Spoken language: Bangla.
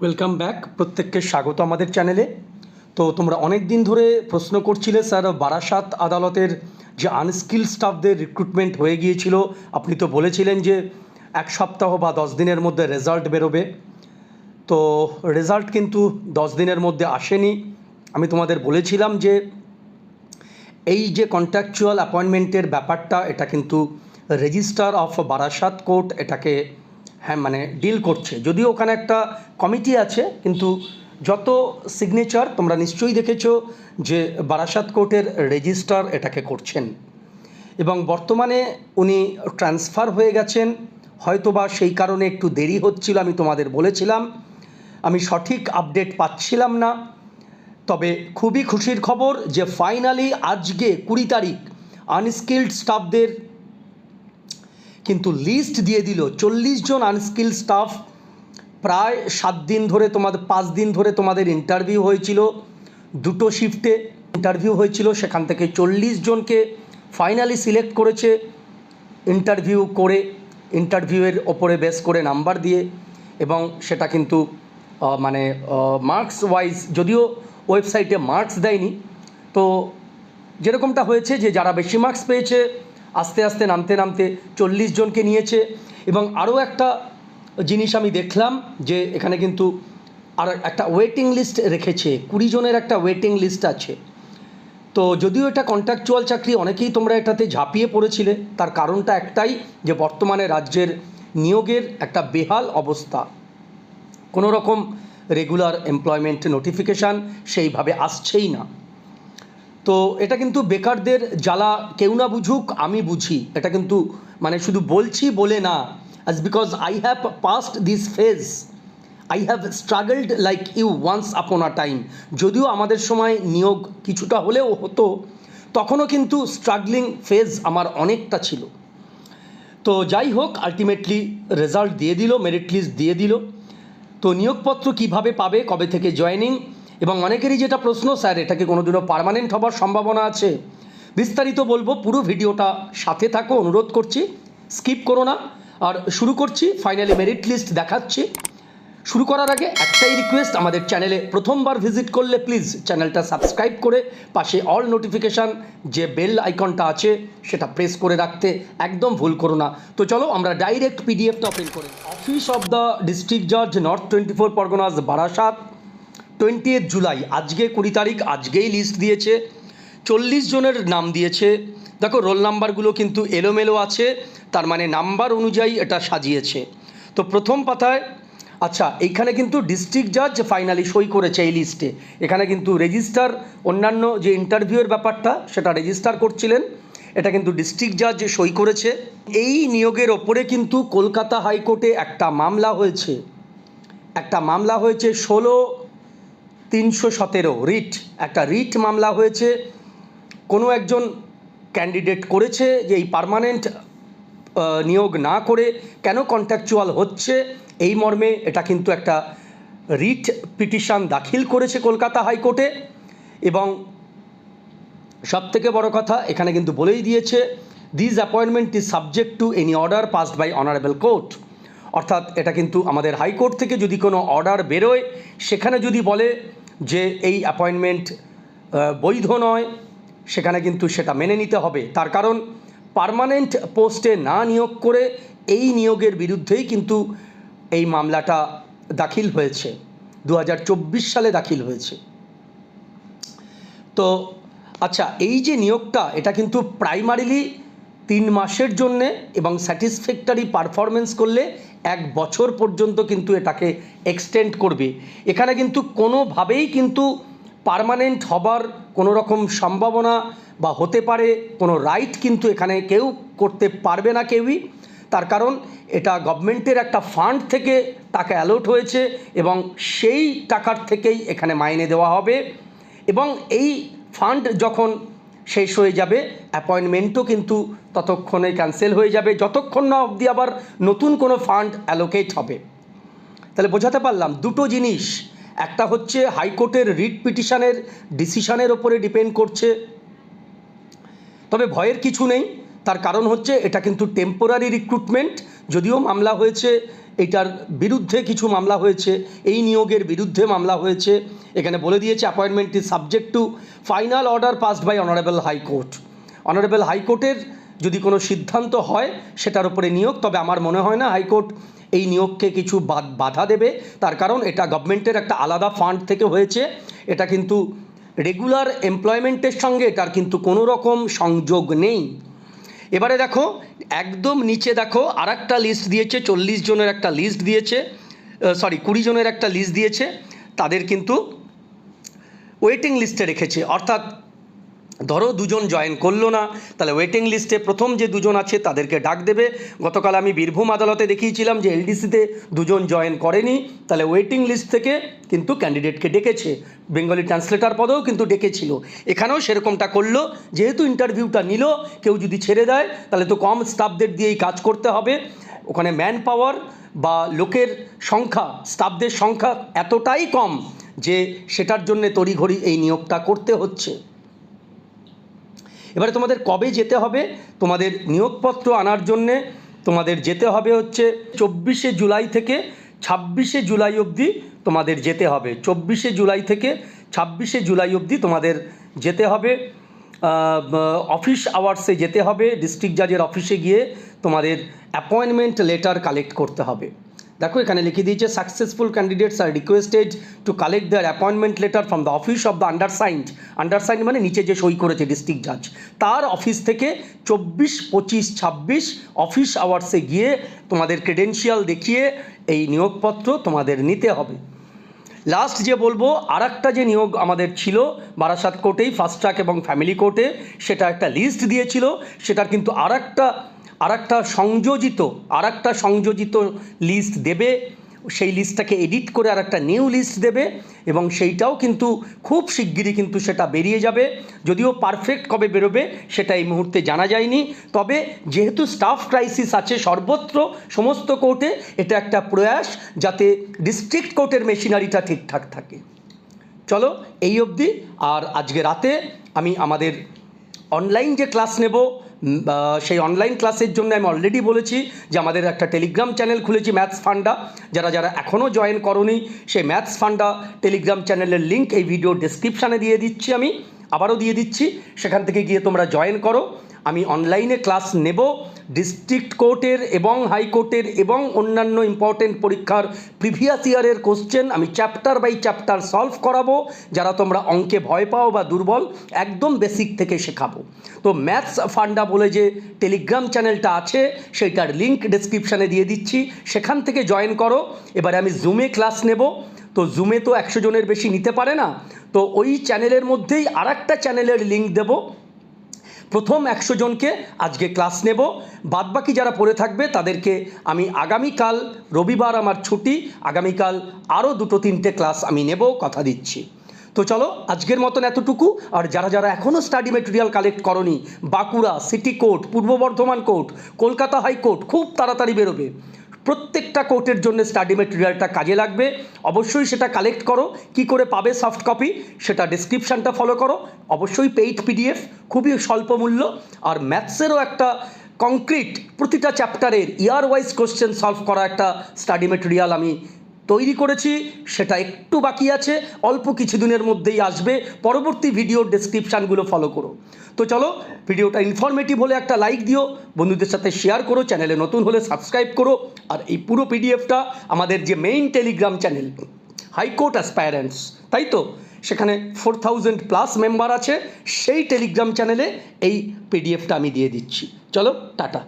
ওয়েলকাম ব্যাক প্রত্যেককে স্বাগত আমাদের চ্যানেলে। তো তোমরা অনেক দিন ধরে প্রশ্ন করছিলে, স্যার, বারাসাত আদালতের যে আনস্কিল স্টাফদের রিক্রুটমেন্ট হয়ে গিয়েছিল। আপনি তো বলেছিলেন যে এক সপ্তাহ বা দশ দিনের মধ্যে রেজাল্ট বেরোবে। তো রেজাল্ট কিন্তু দশ দিনের মধ্যে আসেনি। আমি তোমাদের বলেছিলাম যে এই যে কন্ট্রাকচুয়াল অ্যাপয়েন্টমেন্টের ব্যাপারটা, এটা কিন্তু রেজিস্টার অফ বারাসাত কোর্ট এটাকে হ্যাঁ মানে ডিল করছে। যদিও ওখানে একটা কমিটি আছে, কিন্তু যত সিগনেচার তোমরা নিশ্চয়ই দেখেছ যে বারাসাত কোর্টের রেজিস্টার এটাকে করছেন। এবং বর্তমানে উনি ট্রান্সফার হয়ে গেছেন, হয়তোবা সেই কারণে একটু দেরি হচ্ছিল, আমি তোমাদের বলেছিলাম। আমি সঠিক আপডেট পাচ্ছিলাম না। তবে খুবই খুশির খবর যে ফাইনালি আজকে কুড়ি তারিখ আনস্কিল্ড স্টাফদের কিন্তু লিস্ট দিয়ে দিল চল্লিশ জন আনস্কিল স্টাফ প্রায় সাত দিন ধরে তোমাদের, পাঁচ দিন ধরে তোমাদের ইন্টারভিউ হয়েছিল। দুটো শিফটে ইন্টারভিউ হয়েছিল। সেখান থেকে চল্লিশ জনকে ফাইনালি সিলেক্ট করেছে। ইন্টারভিউ করে ইন্টারভিউয়ের ওপরে বেস করে নাম্বার দিয়ে এবং সেটা কিন্তু মানে মার্কস ওয়াইজ যদিও ওয়েবসাইটে মার্কস দেয়নি। তো যেরকমটা হয়েছে যে যারা বেশি মার্কস পেয়েছে আস্তে আস্তে নামতে নামতে চল্লিশ জনকে নিয়েছে। এবং আরও একটা জিনিস আমি দেখলাম যে এখানে কিন্তু আর একটা ওয়েটিং লিস্ট রেখেছে, কুড়ি জনের একটা ওয়েটিং লিস্ট আছে। তো যদিও এটা কন্ট্রাকচুয়াল চাকরি, অনেকেই তোমরা এটাতে ঝাঁপিয়ে পড়েছিলে। তার কারণটা একটাই যে বর্তমানে রাজ্যের নিয়োগের একটা বেহাল অবস্থা। কোনো রকম রেগুলার এমপ্লয়মেন্ট নোটিফিকেশান সেইভাবে আসছেই না। তো এটা কিন্তু বেকারদের জ্বালা, কেউ না বুঝুক, আমি বুঝি। এটা কিন্তু মানে শুধু বলছি বলে না। As because I have passed this phase I have struggled like you once upon a time যদিও আমাদের সময় নিয়োগ কিছুটা হলেও হতো, তখনও কিন্তু স্ট্রাগলিং ফেজ আমার অনেকটা ছিল। তো যাই হোক আলটিমেটলি রেজাল্ট দিয়ে দিল মেরিট লিস্ট দিয়ে দিল। তো নিয়োগপত্র কীভাবে পাবে, কবে থেকে জয়েনিং এবং অনেকেরই যেটা প্রশ্ন, স্যার এটাকে কোনোদিনও পার্মানেন্ট হবার সম্ভাবনা আছে? বিস্তারিত বলব, পুরো ভিডিওটা সাথে থাকো, অনুরোধ করছি স্কিপ করো না। আর শুরু করছি ফাইনালি মেরিট লিস্ট দেখাচ্ছি। শুরু করার আগে একটাই রিকোয়েস্ট আমাদের চ্যানেলে প্রথমবার ভিজিট করলে প্লিজ চ্যানেলটা সাবস্ক্রাইব করে পাশে অল নোটিফিকেশান যে বেল আইকনটা আছে, সেটা প্রেস করে রাখতে একদম ভুল করো না। তো চলো, আমরা ডাইরেক্ট পিডিএফটা ওপেন করি। অফিস অফ দ্য ডিস্ট্রিক্ট জাজ north twenty four Parganas Barasat twenty July আজকে কুড়ি তারিখ, আজকেই লিস্ট দিয়েছে। চল্লিশ জনের নাম দিয়েছে। দেখো রোল নাম্বারগুলো কিন্তু এলোমেলো আছে, তার মানে নাম্বার অনুযায়ী এটা সাজিয়েছে। তো প্রথম পাতায় আচ্ছা এইখানে কিন্তু ডিস্ট্রিক্ট জাজ ফাইনালি সই করেছে এই লিস্টে এখানে কিন্তু রেজিস্টার অন্যান্য যে ইন্টারভিউয়ের ব্যাপারটা, সেটা রেজিস্টার করছিলেন। এটা কিন্তু ডিস্ট্রিক্ট জাজ সই করেছে। এই নিয়োগের ওপরে কিন্তু কলকাতা হাইকোর্টে একটা মামলা হয়েছে। একটা মামলা হয়েছে ষোলো তিনশো সতেরো রিট, একটা রিট মামলা হয়েছে। কোনো একজন ক্যান্ডিডেট করেছে যে এই পার্মানেন্ট নিয়োগ না করে কেন কন্ট্রাকচুয়াল হচ্ছে? এই মর্মে এটা কিন্তু একটা রিট পিটিশন দাখিল করেছে কলকাতা হাইকোর্টে। এবং সব থেকে বড় কথা, এখানে কিন্তু বলেই দিয়েছে this appointment is subject to any order passed by honourable court অর্থাৎ এটা কিন্তু আমাদের হাইকোর্ট থেকে যদি কোনো অর্ডার বেরোয়, সেখানে যদি বলে যে এই অ্যাপয়েন্টমেন্ট বৈধ নয়, সেখানে কিন্তু সেটা মেনে নিতে হবে। তার কারণ পার্মানেন্ট পোস্টে না নিয়োগ করে এই নিয়োগের বিরুদ্ধেই কিন্তু এই মামলাটা দাখিল হয়েছে। দু হাজার চব্বিশ সালে দাখিল হয়েছে। তো আচ্ছা এই যে নিয়োগটা, এটা কিন্তু প্রাইমারিলি তিন মাসের জন্যে এবং স্যাটিসফ্যাক্টরি পারফরমেন্স করলে এক বছর পর্যন্ত কিন্তু এটাকে এক্সটেন্ড করবে। এখানে কিন্তু কোনোভাবেই কিন্তু পার্মানেন্ট হবার কোনো রকম সম্ভাবনা বা হতে পারে, কোনো রাইট কিন্তু এখানে কেউ করতে পারবে না কেউই। তার কারণ এটা গভর্নমেন্টের একটা ফান্ড থেকে টাকা অ্যালোট হয়েছে এবং সেই টাকার থেকেই এখানে মাইনে দেওয়া হবে। এবং এই ফান্ড যখন শেষ হয়ে যাবে। অ্যাপয়েন্টমেন্টও কিন্তু ততক্ষণে ক্যান্সেল হয়ে যাবে। যতক্ষণ না অবধি আবার নতুন কোনো ফান্ড অ্যালোকেট হবে। তাহলে বোঝাতে পারলাম, দুটো জিনিস। একটা হচ্ছে হাইকোর্টের রিট পিটিশনের ডিসিশনের ওপরে ডিপেন্ড করছে। তবে ভয়ের কিছু নেই। তার কারণ হচ্ছে এটা কিন্তু টেম্পোরারি রিক্রুটমেন্ট যদিও মামলা হয়েছে এইটার বিরুদ্ধে কিছু মামলা হয়েছে, এই নিয়োগের বিরুদ্ধে মামলা হয়েছে। এখানে বলে দিয়েছে appointment is subject to final order passed by honourable high court honourable হাইকোর্টের যদি কোনো সিদ্ধান্ত হয়, সেটার উপরে নিয়োগ, তবে আমার মনে হয় না হাইকোর্ট এই নিয়োগকে কিছু বাধা দেবে। তার কারণ, এটা গভর্নমেন্টের একটা আলাদা ফান্ড থেকে হয়েছে। এটা কিন্তু রেগুলার এমপ্লয়মেন্টের সঙ্গে এটার কিন্তু কোনো রকম সংযোগ নেই। এবারে দেখো, একদম নিচে দেখো আর একটা লিস্ট দিয়েছে, চল্লিশ জনের একটা লিস্ট দিয়েছে সরি কুড়ি জনের একটা লিস্ট দিয়েছে, তাদের কিন্তু ওয়েটিং লিস্টে রেখেছে। অর্থাৎ ধরো দুজন জয়েন করল না, তাহলে ওয়েটিং লিস্টে প্রথম যে দুজন আছে তাদেরকে ডাক দেবে। গতকাল আমি বীরভূম আদালতে দেখিয়েছিলাম যে এলডিসিতে দুজন জয়েন করেনি, তাহলে ওয়েটিং লিস্ট থেকে কিন্তু ক্যান্ডিডেটকে ডেকেছে। বেঙ্গলি ট্রান্সলেটার পদেও কিন্তু ডেকেছিল। এখানেও সেরকমটা করল, যেহেতু ইন্টারভিউটা নিল, কেউ যদি ছেড়ে দেয়, তাহলে তো কম স্টাফদের দিয়েই কাজ করতে হবে। ওখানে ম্যান পাওয়ার বা লোকের সংখ্যা স্টাফদের সংখ্যা এতটাই কম যে সেটার জন্যে তড়িঘড়ি এই নিয়োগটা করতে হচ্ছে। এবারে তোমাদের কবে যেতে হবে? তোমাদের নিয়োগপত্র আনার জন্যে তোমাদের যেতে হবে হচ্ছে চব্বিশে জুলাই থেকে ছাব্বিশে জুলাই অবধি তোমাদের যেতে হবে। চব্বিশে জুলাই থেকে ছাব্বিশে জুলাই অবধি তোমাদের যেতে হবে। অফিস আওয়ার্সে যেতে হবে। ডিস্ট্রিক্ট জাজের অফিসে গিয়ে তোমাদের অ্যাপয়েন্টমেন্ট লেটার কালেক্ট করতে হবে। দেখো, এখানে লিখে দিয়েছে successful candidates are requested to collect their appointment letter from the office of the undersigned undersigned মানে নিচে যে সই করেছে ডিস্ট্রিক্ট জাজ তার অফিস থেকে চব্বিশ, পঁচিশ, ছাব্বিশ অফিস আওয়ার্সে গিয়ে তোমাদের ক্রেডেন্সিয়াল দেখিয়ে এই নিয়োগপত্র তোমাদের নিতে হবে। লাস্ট যে বলব আর যে নিয়োগ আমাদের ছিল, বারাসাত কোর্টেই ফাস্ট ট্র্যাক এবং ফ্যামিলি কোর্টে সেটা একটা লিস্ট দিয়েছিল। সেটার কিন্তু আর আর একটা সংযোজিত আর একটা সংযোজিত লিস্ট দেবে, সেই লিস্টটাকে এডিট করে আর একটা নিউ লিস্ট দেবে এবং সেইটাও কিন্তু খুব শিগগিরই কিন্তু সেটা বেরিয়ে যাবে। যদিও পারফেক্ট কবে বেরোবে সেটা এই মুহূর্তে জানা যায়নি। তবে যেহেতু স্টাফ ক্রাইসিস আছে সর্বত্র, সমস্ত কোর্টে এটা একটা প্রয়াস যাতে ডিস্ট্রিক্ট কোর্টের মেশিনারিটা ঠিকঠাক থাকে। চলো এই অবধি, আর আজকে রাতে আমি আমাদের অনলাইন যে ক্লাস নেব সেই অনলাইন ক্লাসের জন্য আমি অলরেডি বলেছি যে আমাদের একটা টেলিগ্রাম চ্যানেল খুলেছি ম্যাথস ফান্ডা যারা যারা এখনও জয়েন করনি, সেই ম্যাথস ফান্ডা টেলিগ্রাম চ্যানেলের লিঙ্ক এই ভিডিও ডিসক্রিপশানে দিয়ে দিচ্ছি আমি। আবারও দিয়ে দিচ্ছি। সেখান থেকে গিয়ে তোমরা জয়েন করো। আমি অনলাইনে ক্লাস নেব ডিস্ট্রিক্ট কোর্টের এবং হাইকোর্টের এবং অন্যান্য ইম্পর্টেন্ট পরীক্ষার প্রিভিয়াস ইয়ারের কোশ্চেন আমি চ্যাপ্টার বাই চ্যাপ্টার সলভ করাবো, যারা তোমরা অঙ্কে ভয় পাও বা দুর্বল, একদম বেসিক থেকে শেখাবো। তো ম্যাথস ফান্ডা বলে যে টেলিগ্রাম চ্যানেলটা আছে, সেইটার লিঙ্ক ডেসক্রিপশানে দিয়ে দিচ্ছি। সেখান থেকে জয়েন করো। এবারে আমি জুমে ক্লাস নেব। তো জুমে তো একশো জনের বেশি নিতে পারে না। তো ওই চ্যানেলের মধ্যেই আর চ্যানেলের লিঙ্ক দেবো। প্রথম একশো জনকে আজকে ক্লাস নেব। বাদবাকি যারা পড়ে থাকবে, তাদেরকে আমি আগামীকাল রবিবার আমার ছুটি, আগামীকাল আরও দুটো তিনটে ক্লাস আমি নেব, কথা দিচ্ছি। তো চলো, আজকের মতন এতটুকু। আর যারা যারা এখনও স্টাডি মেটেরিয়াল কালেক্ট করনি, বাঁকুড়া সিটি কোর্ট, পূর্ব বর্ধমান কোর্ট, কলকাতা হাইকোর্ট, খুব তাড়াতাড়ি বেরোবে। প্রত্যেকটা কোর্টের জন্য স্টাডি মেটেরিয়ালটা কাজে লাগবে। অবশ্যই সেটা কালেক্ট করো। কি করে পাবে সফট কপি, সেটা ডিসক্রিপশানটা ফলো করো। অবশ্যই পেইড পিডিএফ খুবই স্বল্প মূল্য। আর ম্যাথসেরও একটা কংক্রিট প্রতিটা চ্যাপ্টারের ইয়ার ওয়াইজ কোশ্চেন সলভ করা একটা স্টাডি মেটেরিয়াল আমি তৈরি করেছি, সেটা একটু বাকি আছে, অল্প কিছুদিনের মধ্যেই আসবে। পরবর্তী ভিডিওর ডেসক্রিপশানগুলো ফলো করো। তো চলো ভিডিওটা ইনফরমেটিভ হলে একটা লাইক দিও, বন্ধুদের সাথে শেয়ার করো চ্যানেলে নতুন হলে সাবস্ক্রাইব করো, আর এই পুরো পিডিএফটা আমাদের যে main Telegram channel high court aspirants তাই তো? সেখানে ফোর থাউজেন্ড প্লাস মেম্বার আছে, সেই টেলিগ্রাম চ্যানেলে এই পিডিএফটা আমি দিয়ে দিচ্ছি। চলো, টাটা।